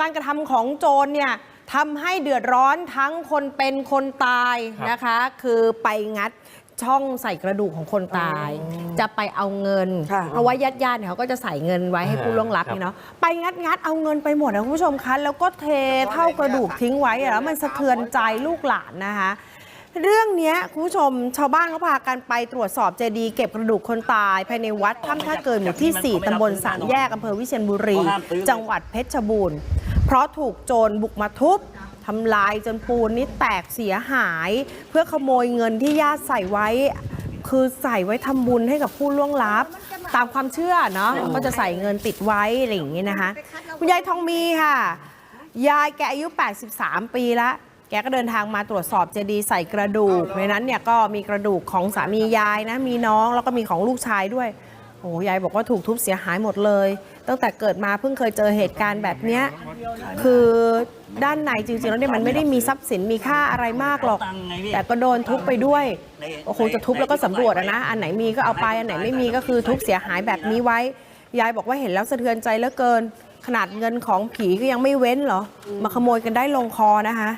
การกระทำของโจรเนี่ยทำให้เดือดร้อนทั้งคนเป็นคนตายนะคะ คือไปงัดช่องใส่กระดูกของคนตาย จะไปเอาเงินค่ะเพราะว่าญาติญาติๆเนี่ยเขาก็จะใส่เงินไว้ให้ผู้ล่วงลับครับนี่เนาะไปงัดงัดเอาเงินไปหมดนะคุณผู้ชมคะแล้วก็เทเท่ากระดูกทิ้งไว้อะแล้วมันสะเทือนใจลูกหลานนะคะเรื่องเนี้ยคุณผู้ชมชาวบ้านเขาพากันไปตรวจสอบเจดีย์เก็บกระดูกคนตาย ภายในวัดถ้ำท่าเกินหมู่ที่ 4 ตำบลสามแยกอำเภอวิเชียรบุรี จังหวัดเพชรบูรณ์ เพราะถูกโจรบุกมาทุบทำลายจนปูนนี่แตกเสียหาย เพื่อขโมยเงินที่ญาติใส่ไว้ คือใส่ไว้ทำบุญให้กับผู้ล่วงลับ ตามความเชื่อเนาะก็จะใส่เงินติดไว้อะไรอย่างงี้นะคะ คุณยายทองมีค่ะ ยายแกอายุ 83 ปีและแกก็เดินทางมาตรวจสอบเจดีย์ใส่กระดูกในนั้นเนี่ยก็มีกระดูกของสามียายนะมีน้องแล้วก็มีของลูกชายด้วย โอ้ยายบอกว่าถูกทุบเสียหายหมดเลย ตั้งแต่เกิดมาเพิ่งเคยเจอเหตุการณ์แบบเนี้ยคือด้านในจริงๆแล้วเนี่ยมันไม่ได้มีทรัพย์สินมีค่าอะไรมากหรอก แต่ก็โดนทุบไปด้วยก็คงจะทุบแล้วก็สำรวจอะนะ อันไหนมีก็เอาไป อันไหนไม่มีก็คือทุบเสียหายแบบนี้ไว้ ยายบอกว่าเห็นแล้วสะเทือนใจเหลือเกิน ขนาดเงินของผีก็ยังไม่เว้นเหรอ มาขโมยกันได้ลงคอนะคะ